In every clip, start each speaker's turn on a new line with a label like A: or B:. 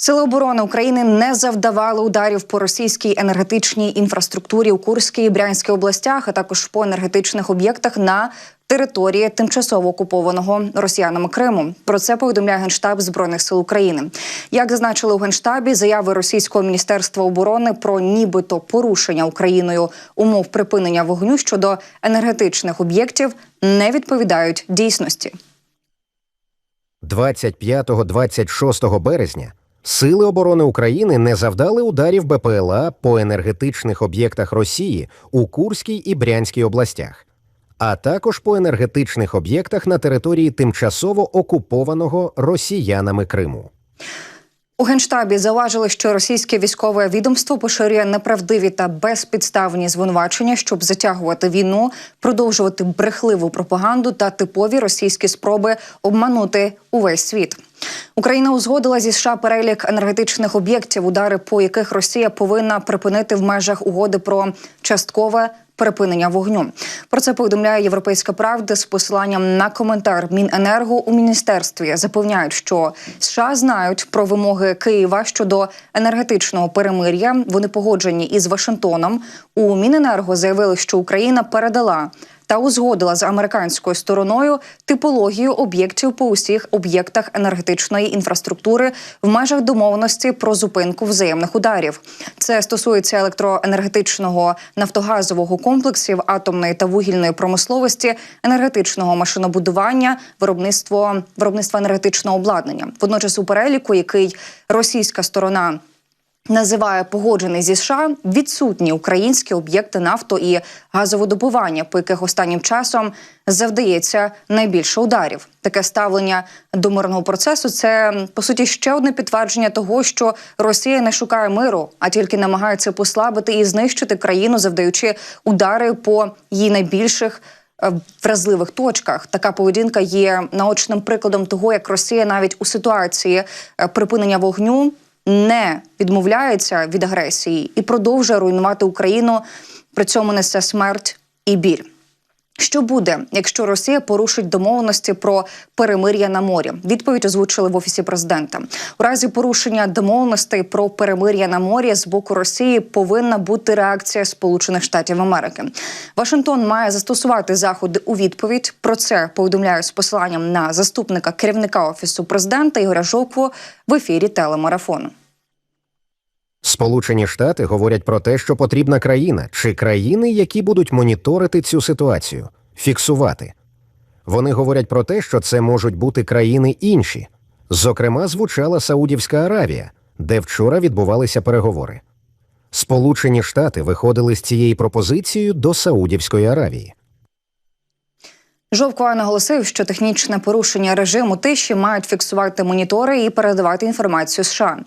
A: Сили оборони України не завдавали ударів по російській енергетичній інфраструктурі у Курській і Брянській областях, а також по енергетичних об'єктах на території тимчасово окупованого росіянами Криму. Про це повідомляє генштаб збройних сил України. Як зазначили у генштабі, заяви російського міністерства оборони про нібито порушення Україною умов припинення вогню щодо енергетичних об'єктів не відповідають дійсності.
B: 25-26 березня Сили оборони України не завдали ударів БПЛА по енергетичних об'єктах Росії у Курській і Брянській областях, а також по енергетичних об'єктах на території тимчасово окупованого росіянами Криму.
A: У генштабі зауважили, що російське військове відомство поширює неправдиві та безпідставні звинувачення, щоб затягувати війну, продовжувати брехливу пропаганду та типові російські спроби обманути увесь світ. Україна узгодила зі США перелік енергетичних об'єктів, удари по яких Росія повинна припинити в межах угоди про часткове припинення вогню. Про це повідомляє Європейська Правда з посиланням на коментар Міненерго у міністерстві. Запевняють, що США знають про вимоги Києва щодо енергетичного перемир'я. Вони погоджені із Вашингтоном. У Міненерго заявили, що Україна передала. Та узгодила з американською стороною типологію об'єктів по усіх об'єктах енергетичної інфраструктури в межах домовленості про зупинку взаємних ударів. Це стосується електроенергетичного нафтогазового комплексів, атомної та вугільної промисловості, енергетичного машинобудування, виробництво виробництва енергетичного обладнання. Водночас, у переліку, який російська сторона називає погоджений зі США відсутні українські об'єкти нафто і газоводобування, по яких останнім часом завдається найбільше ударів. Таке ставлення до мирного процесу це по суті ще одне підтвердження того, що Росія не шукає миру, а тільки намагається послабити і знищити країну, завдаючи удари по її найбільших. е, Вразливих точках така поведінка є наочним прикладом того, як Росія навіть у ситуації е, припинення вогню не відмовляється від агресії і продовжує руйнувати Україну. При цьому несе смерть і біль. Що буде, якщо Росія порушить домовленості про перемир'я на морі? Відповідь озвучили в офісі президента. У разі порушення домовленостей про перемир'я на морі з боку Росії повинна бути реакція Сполучених Штатів Америки. Вашингтон має застосувати заходи у відповідь. Про це повідомляють з посиланням на заступника керівника офісу президента Ігоря Жовкву в ефірі телемарафону.
B: Сполучені Штати говорять про те, що потрібна країна чи країни, які будуть моніторити цю ситуацію, фіксувати. Вони говорять про те, що це можуть бути країни інші. Зокрема, звучала Саудівська Аравія, де вчора відбувалися переговори. Сполучені Штати виходили з цією пропозицією до Саудівської Аравії.
A: Жовкова наголосив, що технічне порушення режиму тиші мають фіксувати монітори і передавати інформацію США.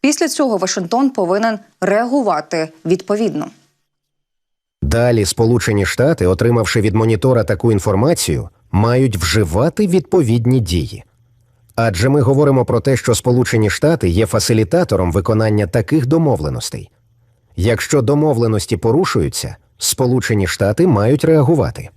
A: Після цього Вашингтон повинен реагувати відповідно.
B: Далі Сполучені Штати, отримавши від монітора таку інформацію, мають вживати відповідні дії. Адже ми говоримо про те, що Сполучені Штати є фасилітатором виконання таких домовленостей. Якщо домовленості порушуються, Сполучені Штати мають реагувати.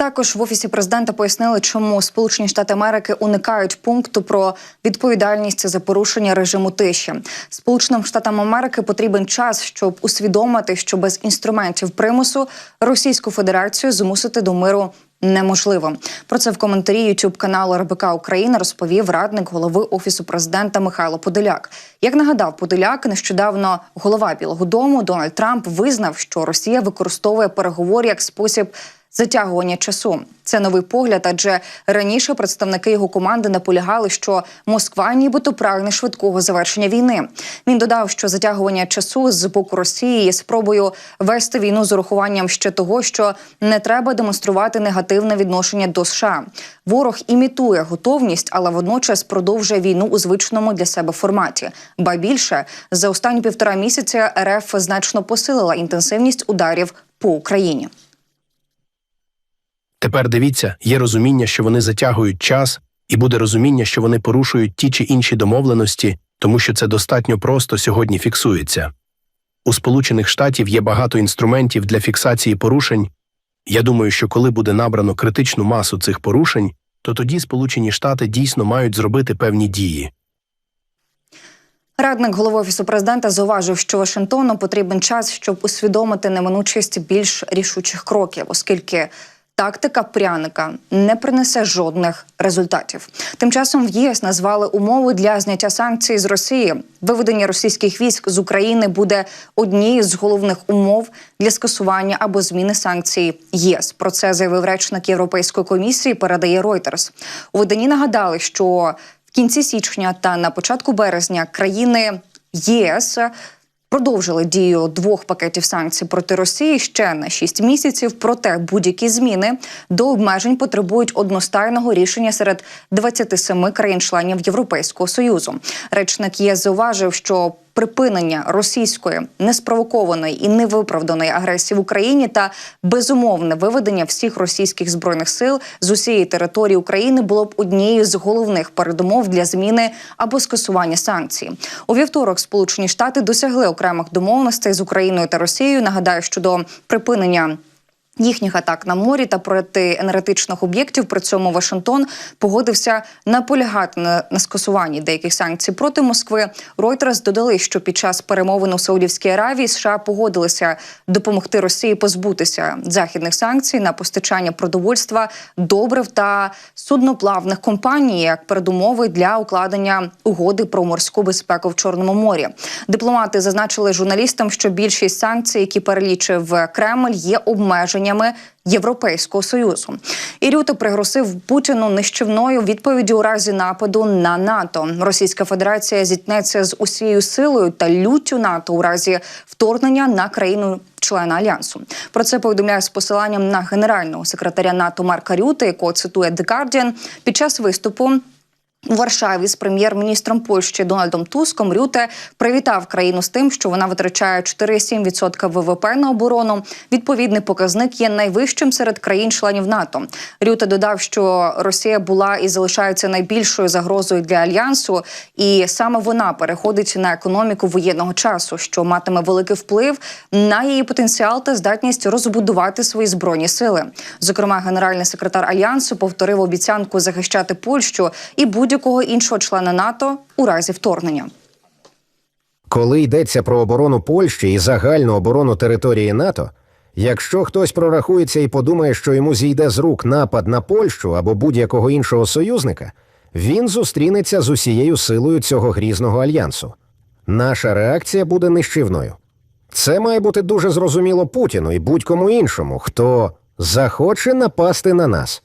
A: Також в офісі президента пояснили, чому Сполучені Штати Америки уникають пункту про відповідальність за порушення режиму тиші. Сполученим Штатам Америки потрібен час, щоб усвідомити, що без інструментів примусу Російську Федерацію змусити до миру. Неможливо про це в коментарі youtube каналу РБК Україна розповів радник голови офісу президента Михайло Подоляк. Як нагадав Подоляк, нещодавно голова Білого Дому Дональд Трамп визнав, що Росія використовує переговори як спосіб затягування часу. Це новий погляд, адже раніше представники його команди наполягали, що Москва нібито прагне швидкого завершення війни. Він додав, що затягування часу з боку Росії є спробою вести війну з урахуванням ще того, що не треба демонструвати негативне відношення до США. Ворог імітує готовність, але водночас продовжує війну у звичному для себе форматі. Ба більше за останні півтора місяця РФ значно посилила інтенсивність ударів по Україні.
C: Тепер дивіться, є розуміння, що вони затягують час, і буде розуміння, що вони порушують ті чи інші домовленості, тому що це достатньо просто сьогодні фіксується. У Сполучених Штатів є багато інструментів для фіксації порушень. Я думаю, що коли буде набрано критичну масу цих порушень, то тоді Сполучені Штати дійсно мають зробити певні дії.
A: Радник голови офісу президента зауважив, що Вашингтону потрібен час, щоб усвідомити неминучість більш рішучих кроків, оскільки тактика пряника не принесе жодних результатів. Тим часом в ЄС назвали умови для зняття санкцій з Росії. Виведення російських військ з України буде однією з головних умов для скасування або зміни санкцій ЄС. Про це заявив речник Європейської комісії. Передає Reuters. У виданні нагадали, що в кінці січня та на початку березня країни ЄС продовжили дію двох пакетів санкцій проти Росії ще на 6 місяців. Проте будь-які зміни до обмежень потребують одностайного рішення серед 27 країн-членів Європейського союзу. Речник ЄС зауважив, що припинення російської неспровокованої і невиправданої агресії в Україні та безумовне виведення всіх російських збройних сил з усієї території України було б однією з головних передумов для зміни або скасування санкцій. У вівторок Сполучені Штати досягли окремих домовленостей з Україною та Росією. Нагадаю, щодо припинення. Їхніх атак на морі та проти енергетичних об'єктів при цьому Вашингтон погодився наполягати на, на скасуванні деяких санкцій проти Москви. Reuters додали, що під час перемовин у Саудівській Аравії США погодилися допомогти Росії позбутися західних санкцій на постачання продовольства, добрив та судноплавних компаній як передумови для укладення угоди про морську безпеку в Чорному морі. Дипломати зазначили журналістам, що більшість санкцій, які перелічив Кремль, є обмеженнями Європейського союзу. І Рюте пригрозив Путіну нищівною відповіді у разі нападу на НАТО. Російська Федерація зіткнеться з усією силою та люттю НАТО у разі вторгнення на країну. Члена альянсу про це повідомляє з посиланням на генерального секретаря НАТО Марка Рюте, якого цитує The Guardian, під час виступу у Варшаві з прем'єр-міністром Польщі Дональдом Туском Рюте привітав країну з тим, що вона витрачає 4,7% ВВП на оборону. Відповідний показник є найвищим серед країн-членів НАТО. Рюте додав, що Росія була і залишається найбільшою загрозою для альянсу, і саме вона переходить на економіку воєнного часу, що матиме великий вплив на її потенціал та здатність розбудувати свої збройні сили. Зокрема, генеральний секретар альянсу повторив обіцянку захищати Польщу і будь-якого іншого члена НАТО у разі вторгнення.
B: Коли йдеться про оборону Польщі і загальну оборону території НАТО, якщо хтось прорахується і подумає, що йому зійде з рук напад на Польщу або будь-якого іншого союзника, він зустрінеться з усією силою цього грізного альянсу. Наша реакція буде нищівною. Це має бути дуже зрозуміло Путіну і будь-кому іншому, хто захоче напасти на нас.